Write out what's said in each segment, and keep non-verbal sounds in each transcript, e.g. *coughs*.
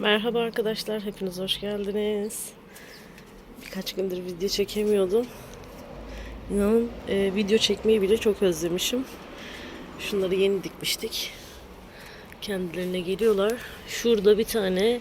Merhaba arkadaşlar, hepiniz hoş geldiniz. Birkaç gündür video çekemiyordum. İnanın e, video çekmeyi bile çok özlemişim. Şunları yeni dikmiştik. Kendilerine geliyorlar. Şurada bir tane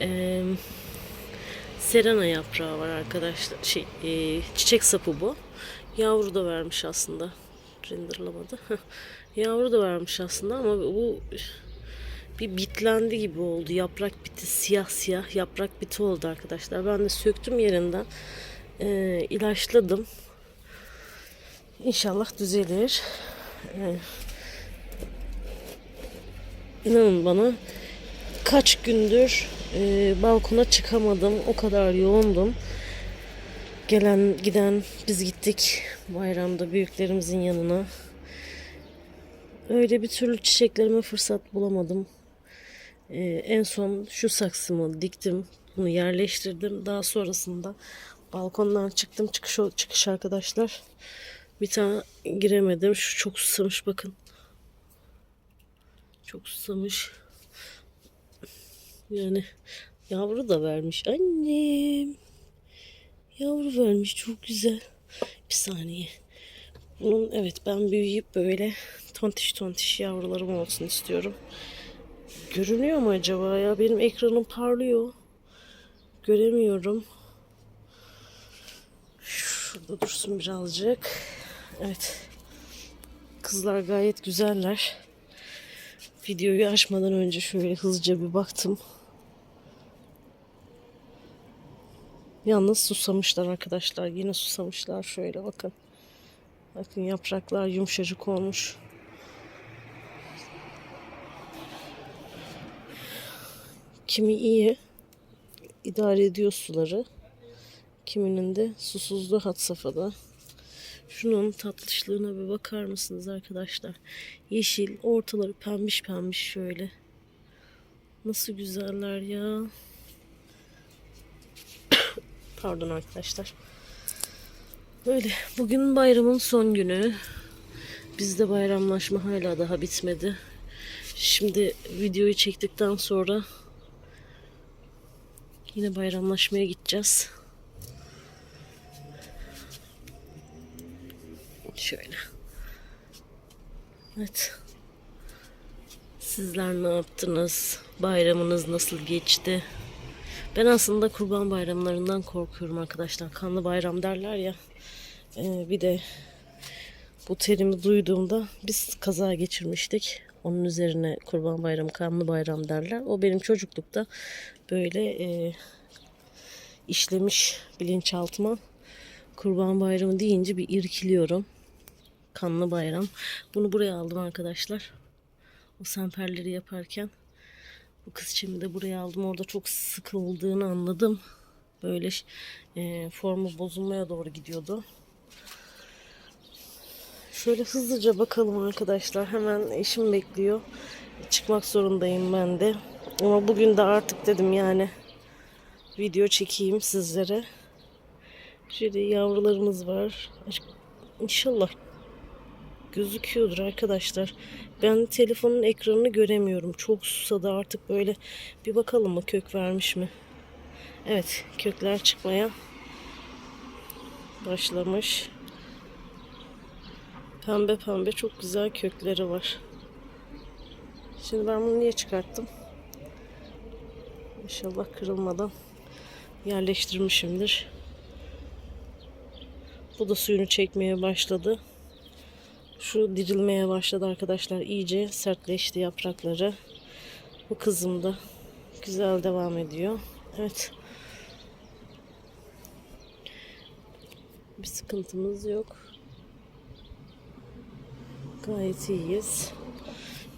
e, serena yaprağı var arkadaşlar. Şey, e, çiçek sapı bu. Yavru da vermiş aslında. Renderlamadı. *laughs* Yavru da vermiş aslında ama bu bir bitlendi gibi oldu. Yaprak biti siyah siyah yaprak biti oldu arkadaşlar. Ben de söktüm yerinden. Ee, ilaçladım. İnşallah düzelir. Ee, inanın bana kaç gündür e, balkona çıkamadım. O kadar yoğundum. Gelen giden biz gittik bayramda büyüklerimizin yanına. Öyle bir türlü çiçeklerime fırsat bulamadım. Ee, en son şu saksımı diktim. Bunu yerleştirdim. Daha sonrasında balkondan çıktım. Çıkış, çıkış arkadaşlar. Bir tane giremedim. Şu çok susamış bakın. Çok susamış. Yani yavru da vermiş. Annem. Yavru vermiş. Çok güzel. Bir saniye. Bunun evet ben büyüyüp böyle tontiş tontiş yavrularım olsun istiyorum. Görünüyor mu acaba ya? Benim ekranım parlıyor. Göremiyorum. Şurada dursun birazcık. Evet. Kızlar gayet güzeller. Videoyu açmadan önce şöyle hızlıca bir baktım. Yalnız susamışlar arkadaşlar. Yine susamışlar. Şöyle bakın. Bakın yapraklar yumuşacık olmuş. Kimi iyi idare ediyor suları. Kiminin de susuzluğu had safhada. Şunun tatlışlığına bir bakar mısınız arkadaşlar? Yeşil, ortaları pembiş pembiş şöyle. Nasıl güzeller ya. *coughs* Pardon arkadaşlar. Böyle bugün bayramın son günü. Bizde bayramlaşma hala daha bitmedi. Şimdi videoyu çektikten sonra yine bayramlaşmaya gideceğiz. Şöyle. Evet. Sizler ne yaptınız? Bayramınız nasıl geçti? Ben aslında kurban bayramlarından korkuyorum arkadaşlar. Kanlı bayram derler ya. Ee, bir de bu terimi duyduğumda biz kaza geçirmiştik. Onun üzerine kurban bayramı, kanlı bayram derler. O benim çocuklukta böyle e, işlemiş bilinçaltıma. Kurban bayramı deyince bir irkiliyorum. Kanlı bayram. Bunu buraya aldım arkadaşlar. O semperleri yaparken. Bu kız çimi de buraya aldım. Orada çok sıkıldığını anladım. Böyle e, formu bozulmaya doğru gidiyordu. Şöyle hızlıca bakalım arkadaşlar. Hemen eşim bekliyor. Çıkmak zorundayım ben de. Ama bugün de artık dedim yani video çekeyim sizlere. Şöyle yavrularımız var. İnşallah gözüküyordur arkadaşlar. Ben telefonun ekranını göremiyorum. Çok susadı artık böyle. Bir bakalım mı kök vermiş mi? Evet kökler çıkmaya başlamış. Pembe pembe çok güzel kökleri var. Şimdi ben bunu niye çıkarttım? İnşallah kırılmadan yerleştirmişimdir. Bu da suyunu çekmeye başladı. Şu dirilmeye başladı arkadaşlar. İyice sertleşti yaprakları. Bu kızım da güzel devam ediyor. Evet. Bir sıkıntımız yok. Gayet iyiyiz.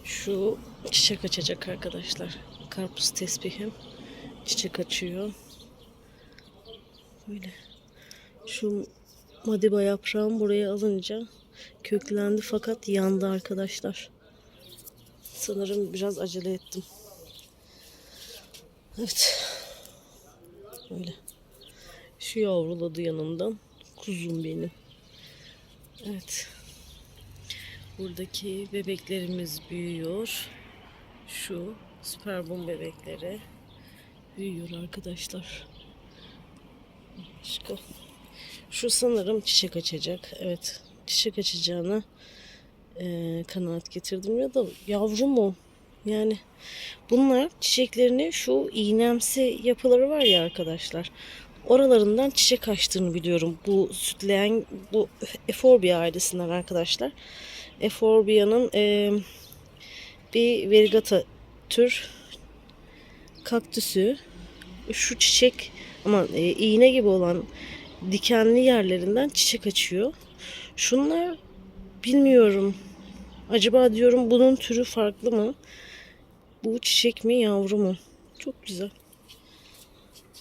Şu çiçek açacak arkadaşlar. Karpuz tesbihim. Çiçek açıyor. Böyle. Şu madiba yaprağım buraya alınca köklendi fakat yandı arkadaşlar. Sanırım biraz acele ettim. Evet. Böyle. Şu yavruladı yanımdan. Kuzum benim. Evet. Buradaki bebeklerimiz büyüyor. Şu süperbum bebekleri. büyüyor arkadaşlar. Başka. Şu sanırım çiçek açacak. Evet. Çiçek açacağını eee, kanaat getirdim ya da yavru mu? Yani bunlar çiçeklerini şu iğnemsi yapıları var ya arkadaşlar. Oralarından çiçek açtığını biliyorum. Bu sütleyen bu Eforbia ailesinden arkadaşlar. Eforbia'nın eee, bir verigata tür kaktüsü. Şu çiçek ama e, iğne gibi olan dikenli yerlerinden çiçek açıyor. Şunlar bilmiyorum. Acaba diyorum bunun türü farklı mı? Bu çiçek mi yavru mu? Çok güzel.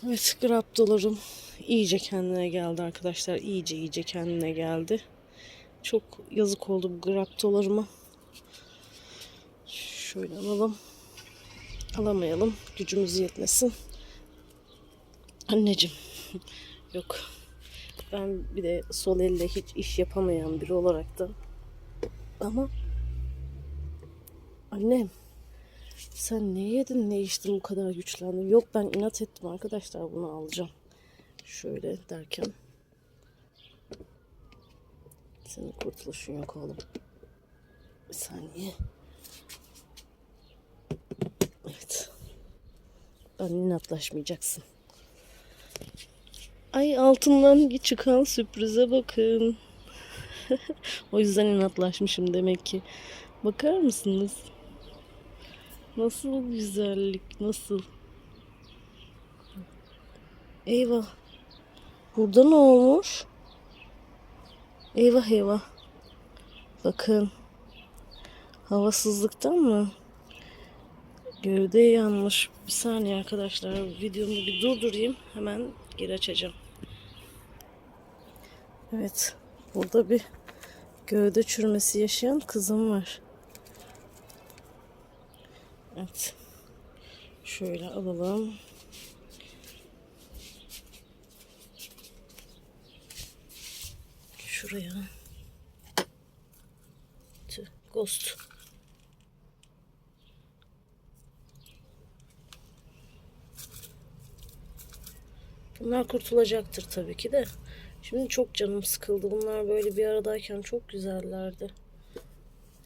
Evet graptolarım iyice kendine geldi arkadaşlar. İyice iyice kendine geldi. Çok yazık oldu bu graptolarıma. Şöyle alalım. Alamayalım. Gücümüz yetmesin. Anneciğim. *laughs* Yok. Ben bir de sol elle hiç iş yapamayan biri olarak da ama annem sen ne yedin ne içtin bu kadar güçlendin? Yok ben inat ettim arkadaşlar bunu alacağım. Şöyle derken senin kurtuluşun yok oğlum. Bir saniye. Evet. Ben inatlaşmayacaksın. Ay altından çıkan sürprize bakın. *laughs* o yüzden inatlaşmışım demek ki. Bakar mısınız? Nasıl güzellik, nasıl? Eyvah. Burada ne olmuş? Eyvah eyvah. Bakın. Havasızlıktan mı? Gövde yanmış. Bir saniye arkadaşlar. Videomu bir durdurayım. Hemen geri açacağım. Evet. Burada bir gövde çürümesi yaşayan kızım var. Evet. Şöyle alalım. Şuraya. Tüh, Ghost. Bunlar kurtulacaktır tabii ki de. Şimdi çok canım sıkıldı. Bunlar böyle bir aradayken çok güzellerdi.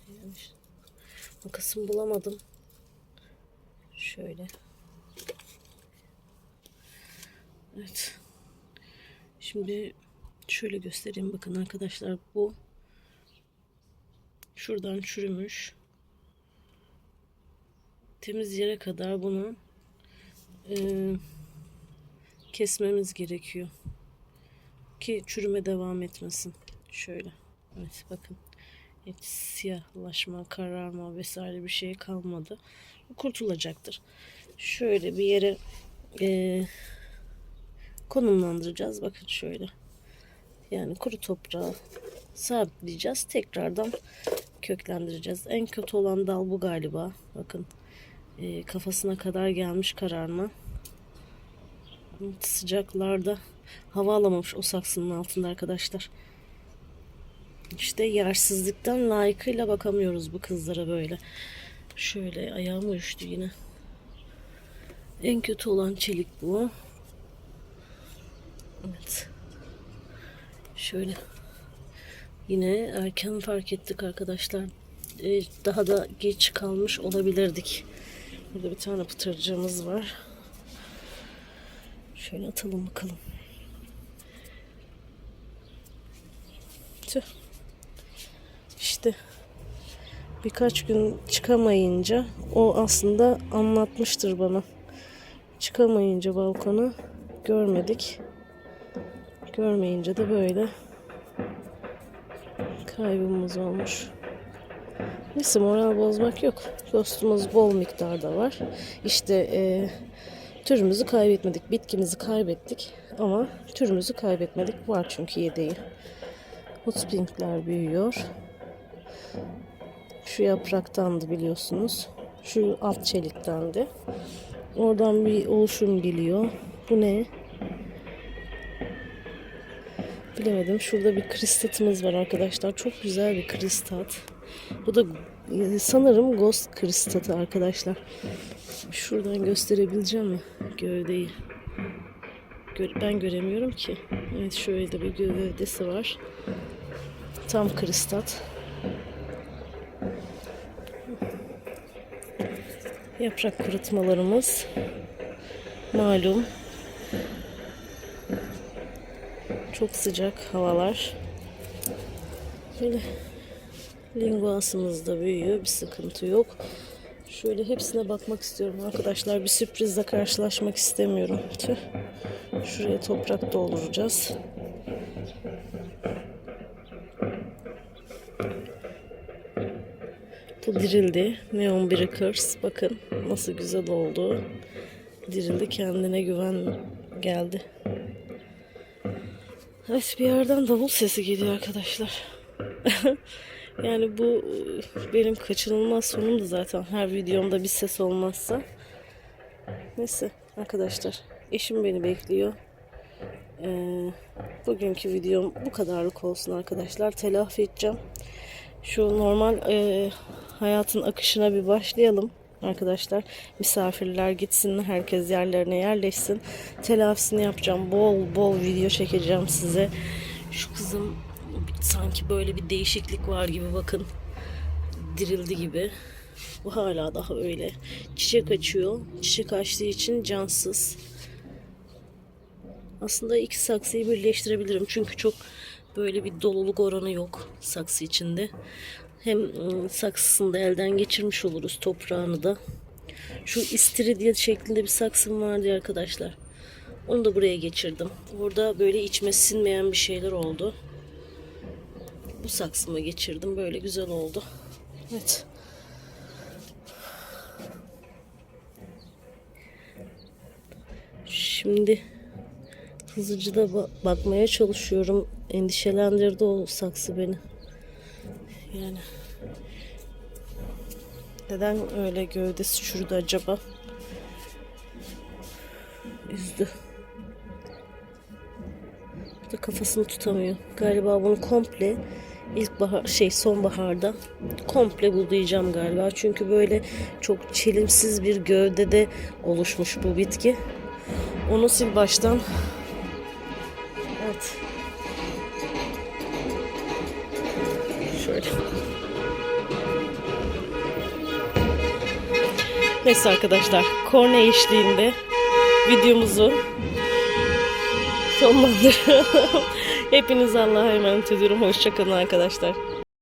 Yani işte makasımı bulamadım. Şöyle. Evet. Şimdi şöyle göstereyim bakın arkadaşlar bu şuradan çürümüş. Temiz yere kadar bunu eee kesmemiz gerekiyor. Ki çürüme devam etmesin. Şöyle. Evet bakın. Hiç siyahlaşma, kararma vesaire bir şey kalmadı. Kurtulacaktır. Şöyle bir yere eee, konumlandıracağız. Bakın şöyle. Yani kuru toprağa sabitleyeceğiz. Tekrardan köklendireceğiz. En kötü olan dal bu galiba. Bakın. eee, kafasına kadar gelmiş kararma sıcaklarda hava alamamış o saksının altında arkadaşlar. İşte yersizlikten layıkıyla bakamıyoruz bu kızlara böyle. Şöyle ayağım uyuştu yine. En kötü olan çelik bu. Evet. Şöyle. Yine erken fark ettik arkadaşlar. Ee, daha da geç kalmış olabilirdik. Burada bir tane pıtırcığımız var. Şöyle atalım bakalım. Tüh. İşte birkaç gün çıkamayınca o aslında anlatmıştır bana. Çıkamayınca balkona görmedik. Görmeyince de böyle kaybımız olmuş. Neyse moral bozmak yok. Dostumuz bol miktarda var. İşte eee Türümüzü kaybetmedik. Bitkimizi kaybettik ama türümüzü kaybetmedik. Var çünkü yedeği. Hotspinkler büyüyor. Şu yapraktandı biliyorsunuz. Şu alt çeliktendi. Oradan bir oluşum geliyor. Bu ne? Bilemedim. Şurada bir kristatımız var arkadaşlar. Çok güzel bir kristat. Bu da e, sanırım ghost kristatı arkadaşlar. Şuradan gösterebileceğim mi gövdeyi? Gö- ben göremiyorum ki. Evet şöyle de bir gövdesi var. Tam kristat. Yaprak kurutmalarımız. Malum. Çok sıcak havalar. Böyle linguasımız da büyüyor. Bir sıkıntı yok. Şöyle hepsine bakmak istiyorum arkadaşlar. Bir sürprizle karşılaşmak istemiyorum. Tüh. Şuraya toprak dolduracağız. Bu dirildi. Neon Breakers. Bakın nasıl güzel oldu. Dirildi. Kendine güven geldi. Evet bir yerden davul sesi geliyor arkadaşlar. *laughs* yani bu benim kaçınılmaz sonumdu zaten. Her videomda bir ses olmazsa. Neyse arkadaşlar. Eşim beni bekliyor. Ee, bugünkü videom bu kadarlık olsun arkadaşlar. Telafi edeceğim. Şu normal e, hayatın akışına bir başlayalım arkadaşlar. Misafirler gitsin, herkes yerlerine yerleşsin. Telafisini yapacağım. Bol bol video çekeceğim size. Şu kızım sanki böyle bir değişiklik var gibi bakın. Dirildi gibi. Bu hala daha öyle. Çiçek açıyor. Çiçek açtığı için cansız. Aslında iki saksıyı birleştirebilirim. Çünkü çok böyle bir doluluk oranı yok saksı içinde. Hem ıı, saksısını da elden geçirmiş oluruz toprağını da. Şu istiridye şeklinde bir saksım vardı arkadaşlar. Onu da buraya geçirdim. Orada böyle içime sinmeyen bir şeyler oldu. Bu saksıma geçirdim. Böyle güzel oldu. Evet. Şimdi hızlıca da ba- bakmaya çalışıyorum. Endişelendirdi o saksı beni. Yani neden öyle gövdesi çürüdü acaba? Üzdü. Bu da kafasını tutamıyor. Galiba bunu komple ilkbahar şey sonbaharda komple budayacağım galiba. Çünkü böyle çok çelimsiz bir gövdede oluşmuş bu bitki. Onu sil baştan. Evet. Şöyle. Neyse arkadaşlar, korne eşliğinde videomuzu sonlandırıyorum. *laughs* Hepinize Allah'a emanet ediyorum. Hoşçakalın arkadaşlar.